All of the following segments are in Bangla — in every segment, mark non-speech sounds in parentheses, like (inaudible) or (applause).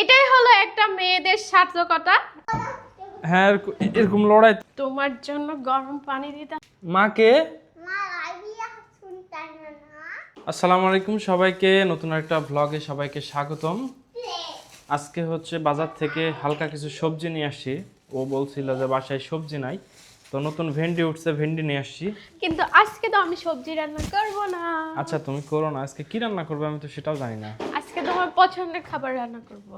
এটাই হলো একটা মেয়েদের সার্থকতা। হ্যাঁ এরকম লড়াই তোমার জন্য গরম পানি দিতে মাকে? আসসালামু আলাইকুম সবাইকে নতুন একটা ভ্লগে সবাইকে স্বাগতম। আজকে হচ্ছে বাজার থেকে হালকা কিছু সবজি নিয়ে আসি ও বলছিল যে বাসায় সবজি নাই। তো নতুন ভেন্ডি উঠছে ভেন্ডি নিয়ে আসছি। কিন্তু আজকে তো আমি সবজি রান্না করব না। আচ্ছা তুমি করো না আজকে কি রান্না করবে আমি তো সেটাও জানি না। আজকে তোমার পছন্দের খাবার রান্না করব।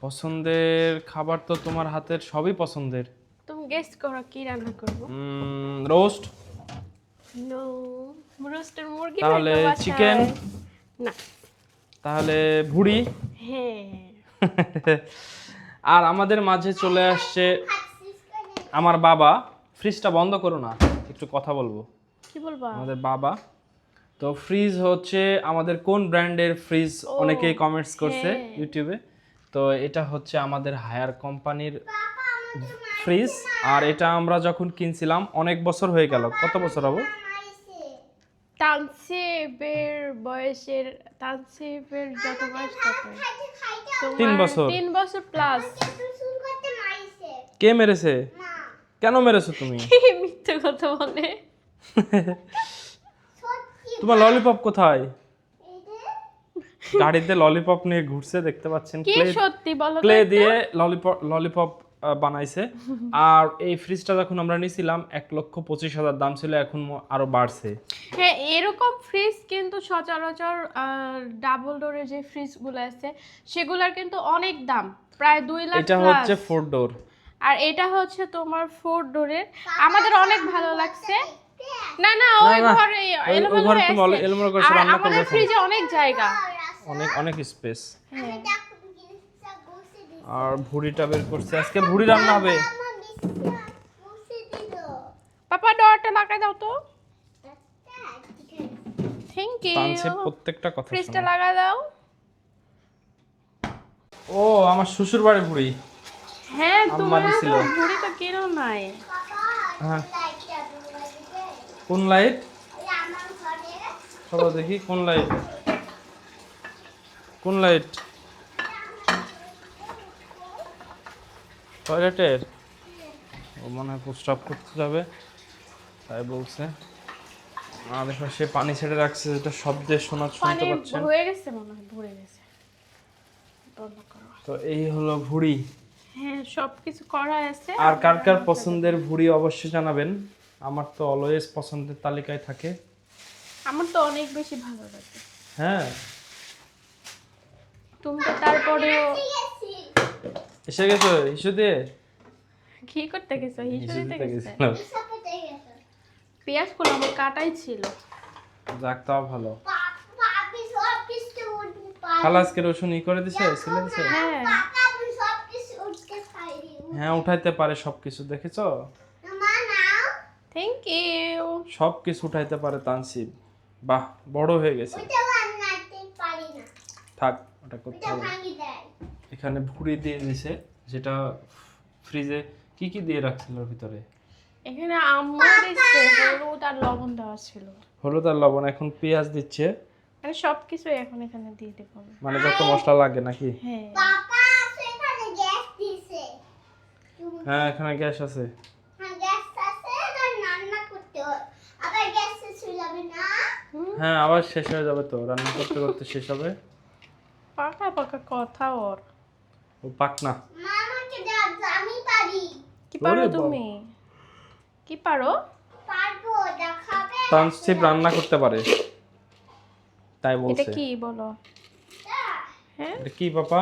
পছন্দের খাবার তো তোমার হাতের সবই পছন্দের। তুমি গেস করো কি রান্না করব। রোস্ট। নো রোস্টের মুরগি তাহলে চিকেন। না। তাহলে ভুড়ি। হ্যাঁ। (laughs) আর আমাদের মাঝে চলে আসছে আমার বাবা। ফ্রিজটা বন্ধ করো না একটু কথা বলব। কি বলবা? আমাদের বাবা। তো ফ্রিজ হচ্ছে আমাদের কোন ব্র্যান্ডের ফ্রিজ অনেকেই কমেন্টস করছে হ্যাঁ। ইউটিউবে। তো এটা হচ্ছে আমাদের হায়ার কোম্পানির ফ্রিজ। আর এটা আমরা যখন কিনছিলাম অনেক বছর হয়ে গেল। কত বছর হব তানসিবের বয়সের তানসিবের যত বয়স তত। তিন বছর। তিন বছর প্লাস কে মেরেছে? কেন মেরেছো তুমি? মিথ্যে কথা বলে? তোমার ললিপপ কোথায়? গাড়িতে ললিপপ নিয়ে ঘুরছে দেখতে পাচ্ছেন। কি ক্লে সত্যি বলো ক্লে দিয়ে ললিপপ ললিপপ বানাইছে। আর এই ফ্রিজটা যখন আমরা নিয়েছিলাম এক লক্ষ পঁচিশ হাজার দাম ছিল এখন আরও বাড়ছে। হ্যাঁ এরকম ফ্রিজ কিন্তু সচরাচর ডাবল ডোরের যে ফ্রিজগুলো আছে সেগুলোর কিন্তু অনেক দাম। প্রায় দুই লাখ এটা হচ্ছে ফোর ডোর আর এটা হচ্ছে তোমার ফোর ডোরের। আমাদের অনেক ভালো লাগছে। না না ওই ঘরে এলোমেলো ঘরে তুমি এলোমেলো করে রান্না করবে আমাদের ফ্রিজে অনেক জায়গা। অনেক অনেক স্পেস হ্যাঁ। আর ভুড়িটা বের করছে। আজকে ভুড়ি রান্না হবে। পাপা ডোরটা লাগাই দাও তো। থ্যাংক ইউ প্রত্যেকটা কথা ফ্রিজটা। লাগাই দাও। ও আমার শ্বশুর বাড়ি ভুড়ি। হ্যাঁ তোমার তো ঘুড়ি তো কেন নাই? হ্যাঁ। কোন লাইট সবাই দেখি কোন লাইট কোন লাইট টয়লেটের ও মনে হয় প্রস্রাব করতে যাবে তাই বলছে। আর এখানে সে পানি ছেড়ে রাখছে যেটা শব্দে শোনা শুনতে পাচ্ছেন। হয়ে গেছে মনে হয় ভরে গেছে। তো এই হলো ভুড়ি হ্যাঁ সব করা আছে আর কার কার পছন্দের ভুড়ি অবশ্যই জানাবেন আমার তো অলওয়েজ পছন্দের তালিকায় থাকে আমার তো অনেক বেশি ভালো লাগে হ্যাঁ তুমি তো তারপরেও এসে গেছো ইস্যু দিয়ে কি করতে গেছো ইস্যু দিতে গেছে পেঁয়াজগুলো আমার কাটাই ছিল যাক তাও ভালো খালা আজকে রসুন ই করে দিছে ছিলে দিছে হ্যাঁ হ্যাঁ উঠাইতে পারে সবকিছু দেখেছ? থ্যাংক ইউ সব কিছু উঠাইতে পারে তানসিব। বাহ বড় হয়ে গেছে। থাক ওটা করতে হবে। এখানে ভুড়ি দিয়ে দিছে যেটা ফ্রিজে কি কি দিয়ে রাখছিল ভিতরে? এখানে আম্মু দিচ্ছে হলুদ আর লবণ দেওয়া ছিল। হলুদ আর লবণ এখন পেঁয়াজ দিচ্ছে। মানে সব কিছু এখন এখানে দিয়ে দেবো মানে যত মশলা লাগে নাকি? হ্যাঁ। হ্যাঁ এখানে গ্যাস আছে। হ্যাঁ আবার শেষ হয়ে যাবে তো। রান্না করতে করতে শেষ হবে। পাকা পাকা কথা ওর। ও পাকনা। কি পারো তুমি? কি পারো? পারব দেখাবে তানসিব রান্না করতে পারে। তাই বলছে। এটা কি বলো? হ্যাঁ? এটা কি পাপা?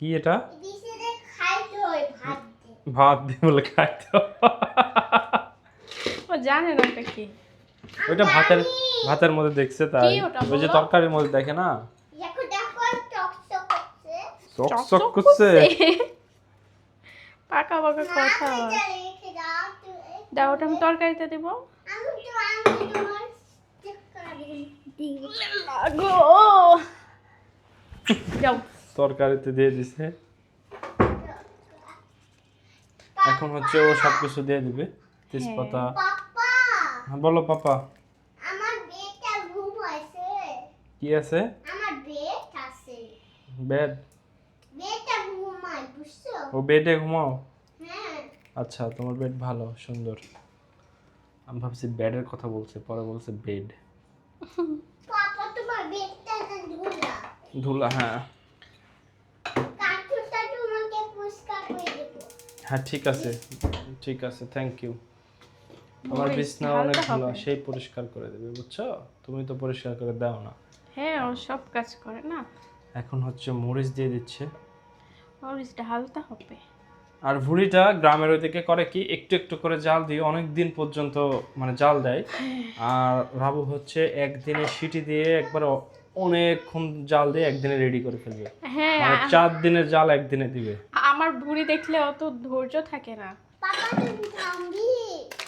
কি এটা? ভাত দিয়ে বলে খাইতে ও জানে না এটা কি। ওইটা ভাতের ভাতের মধ্যে দেখছে তাই। ওই যে তরকারির মধ্যে দেখে না? চক চক করছে। পাকা পাকা কথা। দাও ওটা আমি তরকারিতে দেবো। লাগো। যাও। তরকারিতে দিয়ে দিছে। এখন হচ্ছে ও সব কিছু দিয়ে দিবে। তেজপাতা। হ্যাঁ। বলো পাপা। আমার বেটা ঘুম হয়েছে। কি আছে? আমার বেট আছে। বেড? বেটা ঘুমাই বুঝছ? ও বেডে ঘুমাও? হ্যাঁ। আচ্ছা তোমার বেড ভালো সুন্দর। আমি ভাবছি বেডের কথা বলছে পরে বলছে বেড। পাপা তোমার বেডটা ধুলা। ধুলা হ্যাঁ কাঠটা তোমাকে পুরস্কার করে দেবো হ্যাঁ ঠিক আছে। ঠিক আছে থ্যাংক ইউ আমার বিছনা অনেক ভালো সেই পরিষ্কার করে দেবে বুঝছ? তুমি তো পরিষ্কার করে দাও না। হ্যাঁ ও সব কাজ করে না। এখন হচ্ছে মরিচ দিয়ে দিচ্ছে। মরিচ ঢালতে হবে। আর ভুড়িটা গ্রামের ওইদিকে করে কি একটু একটু করে জাল দিয়ে অনেক দিন পর্যন্ত মানে জাল দেয়। আর রাবু হচ্ছে একদিনে সিটি দিয়ে একবার অনেকক্ষণ জাল দিয়ে একদিনে রেডি করে ফেলবে। হ্যাঁ মানে চার দিনের জাল একদিনে দিবে। আমার ভুঁড়ি দেখলে অত ধৈর্য থাকে না।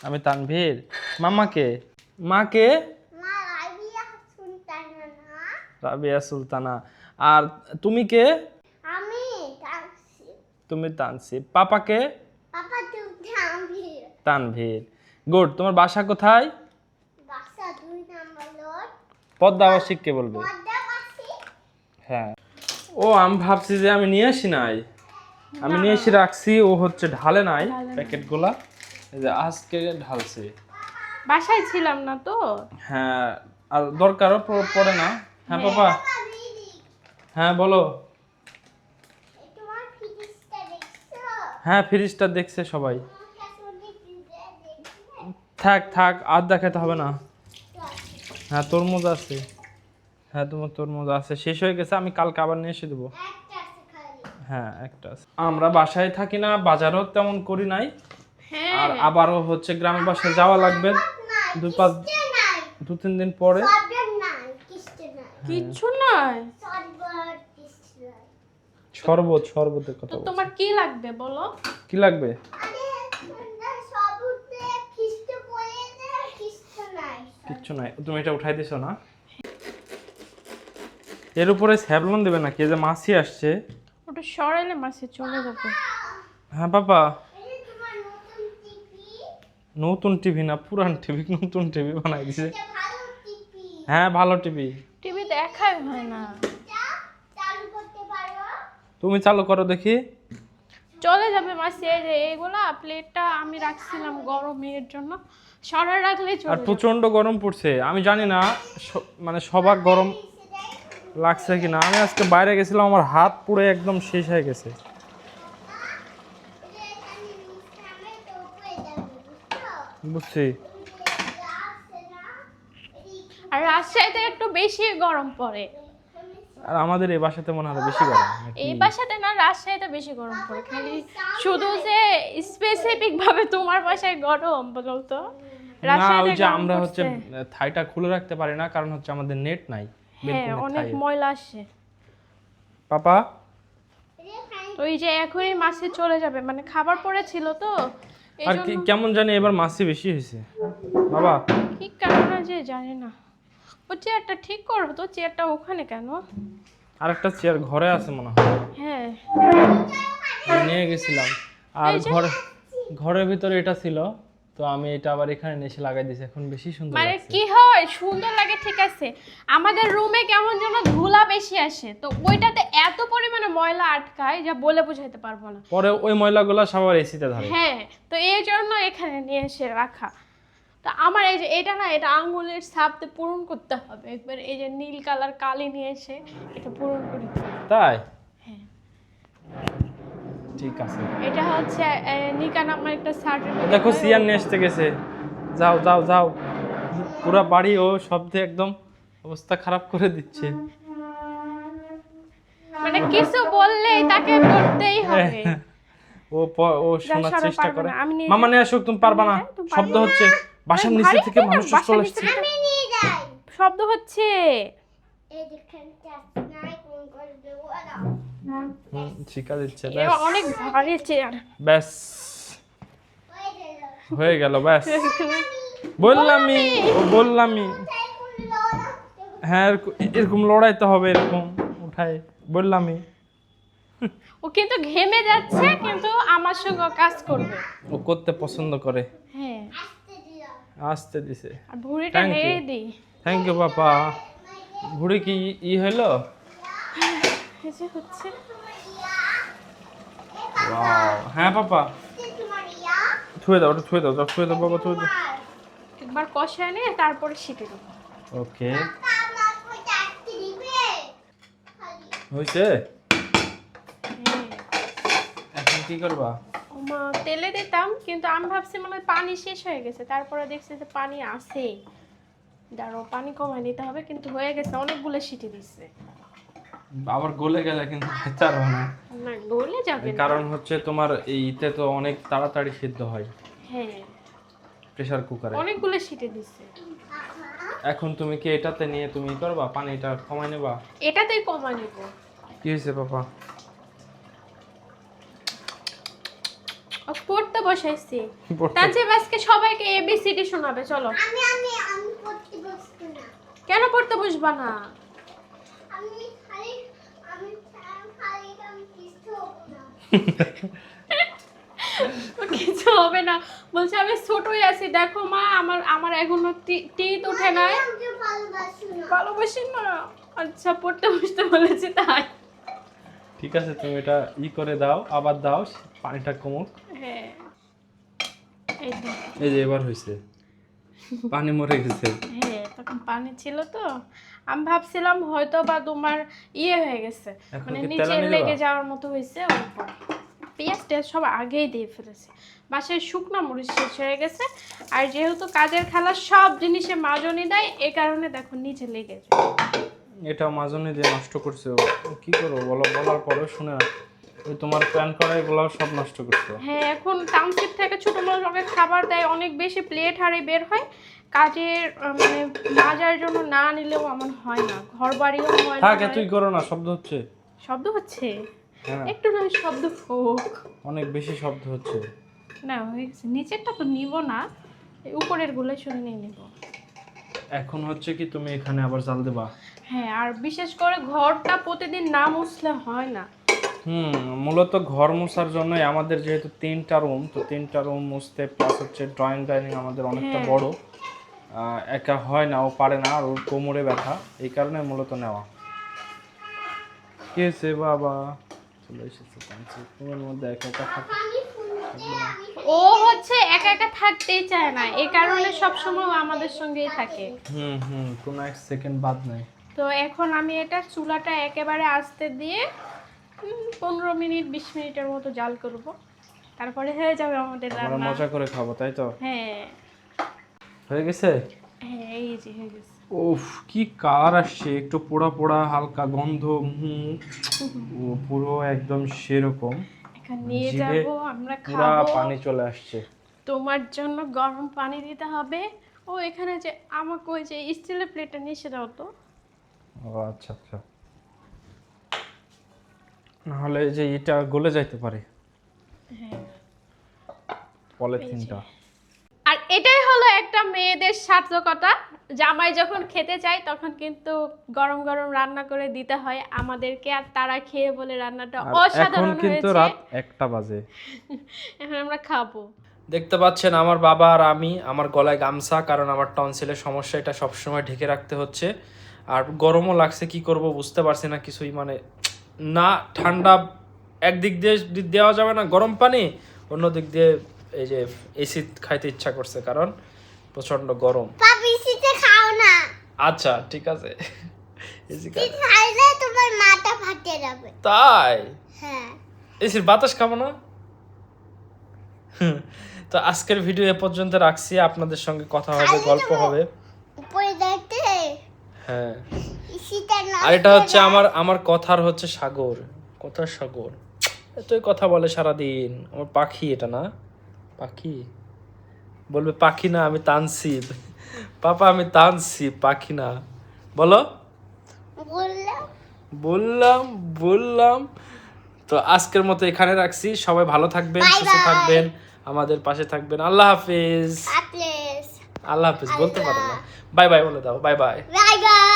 আমি তানভীর। মামাকে? মাকে? রাবিয়া সুলতানা আর তুমি কে? আমি তুমি তানসিব পাপাকে? পাপা তুমি তানভীর। গুড তোমার বাসা কোথায়? বাসা দুই নাম্বার লোড পদ্মা আবাসিককে বলবে? হ্যাঁ। ও আমি ভাবছি যে আমি নিয়ে আসি নাই। আমি নিয়ে এসে রাখছি ও হচ্ছে ঢালে নাই। প্যাকেটগুলা। এই যে আজকে ঢালছে। বাসায় ছিলাম না তো। হ্যাঁ আর দরকারও পড়ে না। হ্যাঁ। পাপা। হ্যাঁ বলো। হ্যাঁ ফ্রিজটা দেখছে সবাই। থাক থাক আর দেখাতে হবে না। হ্যাঁ তরমুজ আছে। হ্যাঁ তোমার তরমুজ আছে। শেষ হয়ে গেছে আমি কালকে আবার নিয়ে এসে দেবো। হ্যাঁ একটা আছে। আমরা বাসায় থাকি না বাজারও তেমন করি নাই। হ্যাঁ। আর আবারও হচ্ছে গ্রামের বাসায় যাওয়া লাগবে। দু পাঁচ দু তিন দিন পরে। নাই কিচ্ছু নয় নাই। শরবত শরবতের কথা তোমার কি লাগবে বলো? কি লাগবে? না কিচ্ছু নাই। তুমি এটা উঠাই দিছো না? এর উপরে স্যাবলন দেবে নাকি এই যে মাছি আসছে। ওটা সরাইলে মাসে চলে যাবে। হ্যাঁ বাবা। নতুন টিভি না পুরান টিভি নতুন টিভি বানাই দিছে। হ্যাঁ ভালো টিভি। টিভি দেখাই হয় না। তুমি চালু করো দেখি। চলে যাবে মাসি এই যে এগুলা প্লেটটা আমি রাখছিলাম গরমের জন্য সরাই রাখলেই আর প্রচণ্ড গরম পড়ছে। আমি জানি না মানে সবার গরম লাগছে কি না আমি আজকে বাইরে গেছিলাম আমার হাত পুরো একদম শেষ হয়ে গেছে। বুঝছ। আর রাজশাহীতে একটু বেশি গরম পড়ে। আর আমাদের এই বাসাতে মনে হয় বেশি গরম এই বাসাতে না রাজশাহীতে বেশি গরম পড়ে। খালি শুধু যে স্পেসিফিক ভাবে তোমার বাসায় গরম বলো তো। না ওই যে আমরা হচ্ছে থাইটা খুলে রাখতে পারি না কারণ হচ্ছে আমাদের নেট নাই। হ্যাঁ অনেক ময়লা আসে। পাপা? তো এই যে এখনই মাসে চলে যাবে মানে খাবার পড়েছিল তো আর কি কেমন জানি এবার মাছি বেশি হয়েছে। বাবা? কি কারণে যে জানি না। ও চেয়ারটা ঠিক করো তো চেয়ারটা ওখানে কেন? আরেকটা চেয়ার ঘরে আছে মনে হয়। হ্যাঁ। নিয়ে গেছিলাম। আর ঘরে ঘরের ভিতরে এটা ছিল। তো আমি এটা আবার এখানে এসে লাগাই দিয়েছি এখন বেশি সুন্দর মানে কি হয়? সুন্দর লাগে ঠিক আছে। আমাদের রুমে কেমন যেন ধুলা বেশি আসে। তো ওইটাতে এত পরিমাণে ময়লা আটকায় যা বলে বোঝাইতে পারব না। পরে ওই ময়লাগুলো সবার এসিতে ধরে। হ্যাঁ তো এই জন্য এখানে নিয়ে এসে রাখা। তো আমার এই যে এটা না এটা আঙুলের ছাপতে পূরণ করতে হবে। একবার এই যে নীল কালার কালি নিয়ে এসে এটা পূরণ করি। তাই? ঠিক আছে। এটা হচ্ছে আহ, নিকান আমার একটা সার্টিফিকেট দেখো সিয়ার নিয়ে আসতে গেছে। যাও যাও যাও। পুরা বাড়ি ও শব্দে একদম অবস্থা খারাপ করে দিচ্ছে। মানে কিছু বললেই তাকে করতেই হবে। ও ও শোনার চেষ্টা করে। মামা নিয়ে আসুক তুমি পারবা না। শব্দ হচ্ছে বাসার নিচে থেকে? মানুষ চলে আসছে। থেকে- আমি নিয়ে যাই। শব্দ হচ্ছে। শিখা দিচ্ছে অনেক ভারী চেয়ার ব্যাস। হয়ে গেল ব্যাস। বললামই বললামই। হ্যাঁ এরক- এরকম লড়াইতে হবে এরকম উঠাই বললামই। ও কিন্তু ঘেমে যাচ্ছে কিন্তু আমার সঙ্গে কাজ করবে। ও করতে পছন্দ করে। হ্যাঁ। আসতে দিছে। আর ভুঁড়িটা. নেড়ে দিই। Thank you papa. ঘুড়ি কি ই হইল এই যে হচ্ছে হ্যাঁ পাপা। ছুঁয়ে দাও ওটা ছুঁয়ে দাও যাও ছুঁয়ে দাও বাবা ছুঁয়ে দাও। একবার কষায় নিয়ে তারপরে শিটে দেবো। ওকে। হয়েছে হ্যাঁ এখন কি করবা? ওমা তেলে দিতাম কিন্তু আমি ভাবছি মনে হয় পানি শেষ হয়ে গেছে। তারপরে দেখছি যে পানি আছে। দাঁড়াও পানি কমায় নিতে হবে কিন্তু হয়ে গেছে অনেকগুলো সিটি দিচ্ছে আবার গলে গেলে কিন্তু খেতে পারব না। না গলে যাবে না। কারণ হচ্ছে তোমার এইতে তো অনেক তাড়াতাড়ি সিদ্ধ হয়। হ্যাঁ। প্রেসার কুকারে। অনেকগুলো সিটি দিচ্ছে এখন তুমি কি এটাতে নিয়ে তুমি করবা? পানিটা কমাই নেবা? এটাতেই কমা নেব। কি হয়েছে পাপা? পড়তে বসাইছি। তানজিব আজকে সবাইকে এবিসিডি শোনাবে চলো। আমি আমি আমি পড়তে বসবো না। কেন পড়তে বসবা না আমি খালি আমি খালি আমি কিছু হব না (laughs) কিছু হবে না। বলছে আমি ছোটই আছি। দেখো মা আমার আমার এখনও টি- টিট উঠে নাই। না। ভালোবাসি না। আচ্ছা পড়তে বসতে বলেছি তাই। ঠিক আছে তুমি এটা ই করে দাও আবার দাও পানিটা কমুক। হ্যাঁ। এই যে, এই যে এবার হয়েছে পানি মরে গেছে। হ্যাঁ তখন পানি ছিল তো। আমি ভাবছিলাম হয়তো বা তোমার ইয়ে হয়ে গেছে। মানে নিচে লেগে যাওয়ার মতো হয়েছে ওরকম পেঁয়াজ টেয়াজ সব আগেই দিয়ে ফেলেছে। বাসায় শুকনো মরিচ শেষ হয়ে গেছে। আর যেহেতু কাজের খেলা সব জিনিসে মাজনি দেয় এ কারণে দেখো নিচে লেগে যায়। এটা মাজনে দিয়ে নষ্ট করছে কি করব বলো? বলার পরেও শুনে না ওই তোমার প্যান করা এগুলো সব নষ্ট করছে। হ্যাঁ এখন টাউনশিপ থেকে ছোট লোকের খাবার দেয় অনেক বেশি প্লেট হারে বের হয়। কাজের মানে মাজার জন্য না নিলেও এমন হয় না। ঘর বাড়িও হয় না থাক এতই করো না শব্দ হচ্ছে। শব্দ হচ্ছে? হ্যাঁ। একটু না শব্দ হোক। অনেক বেশি শব্দ হচ্ছে। না হয়ে গেছে। নিচেরটা তো নিব না উপরেরগুলো শুনে নিয়ে নিব। এখন হচ্ছে কি তুমি এখানে আবার জাল দেবা। হ্যাঁ আর বিশেষ করে ঘরটা প্রতিদিন না মুছলে হয় না। হুম মূলত ঘর মোছার জন্যই আমাদের যেহেতু তিনটা রুম তো তিনটা রুম মুছতে প্লাস হচ্ছে ড্রয়িং ডাইনিং আমাদের অনেকটা হ্যাঁ। বড়। একা হয় না ও পারে না আর ওর কোমরে ব্যথা এই কারণে মূলত নেওয়া। কি হয়েছে বাবা? চলে এসেছে তোমার মধ্যে একা একা থাকতে আমি ও হচ্ছে একা একা থাকতেই চায় না এই কারণে সবসময় ও আমাদের সঙ্গেই থাকে। হুম হুম কোনো এক সেকেন্ড বাদ নাই। তো এখন আমি এটা চুলাটা একেবারে আস্তে দিয়ে পনেরো মিনিট বিশ মিনিটের মতো জাল করব। তারপরে হয়ে যাবে আমাদের আমরা রান্না। মজা করে খাব তাই তো? হ্যাঁ। হয়ে গেছে? যে হয়ে কি কালার আসছে একটু পোড়া পোড়া হালকা গন্ধ পুরো একদম সেরকম। নিয়ে যাব আমরা খাব। পানি চলে আসছে। তোমার জন্য গরম পানি দিতে হবে। ও এখানে যে আমাকে ওই যে স্টিলের প্লেটটা নিয়ে এসে দাও তো। ও আচ্ছা আচ্ছা। নাহলে যে এটা গলে যাইতে পারে। হ্যাঁ। পলিথিনটা। এটাই হলো একটা মেয়েদের সার্থকতা। জামাই যখন খেতে চায় তখন কিন্তু গরম গরম রান্না করে দিতে হয়। আমাদেরকে আর তারা খেয়ে বলে রান্নাটা অসাধারণ কিন্তু রাত একটা বাজে। (laughs) এখন আমরা খাব। দেখতে পাচ্ছেন আমার বাবা আর আমি আমার গলায় গামছা কারণ আমার টনসিলের সমস্যা এটা সবসময় ঢেকে রাখতে হচ্ছে। আর গরমও লাগছে কি করব বুঝতে পারছি না কিছুই মানে না ঠান্ডা একদিক দিয়ে দেওয়া যাবে না গরম পানি অন্য দিক দিয়ে এই যে এসি খাইতে ইচ্ছা করছে কারণ প্রচণ্ড গরম। খাও না। আচ্ছা ঠিক আছে। এসি খাইলে তোমার মাথা ফাটে যাবে। তাই? হ্যাঁ। এসির বাতাস খাব না? তো আজকের ভিডিও এ পর্যন্ত রাখছি। আপনাদের সঙ্গে কথা হবে গল্প হবে। হ্যাঁ। আর এটা হচ্ছে আমার আমার কথার হচ্ছে সাগর। কথার সাগর। এতই কথা বলে সারাদিন। আমার পাখি এটা না। পাখি? বলবে পাখি না আমি তানসিব। পাপা আমি তানসিব পাখি না। বলো। বললাম। বললাম তো আজকের মতো এখানে রাখছি। সবাই ভালো থাকবেন সুস্থ থাকবেন আমাদের পাশে থাকবেন। আল্লাহ হাফিজ। আল্লাহ হাফিজ। বলতে পারো না। বাই বাই বলে দাও। Bye bye. Bye bye.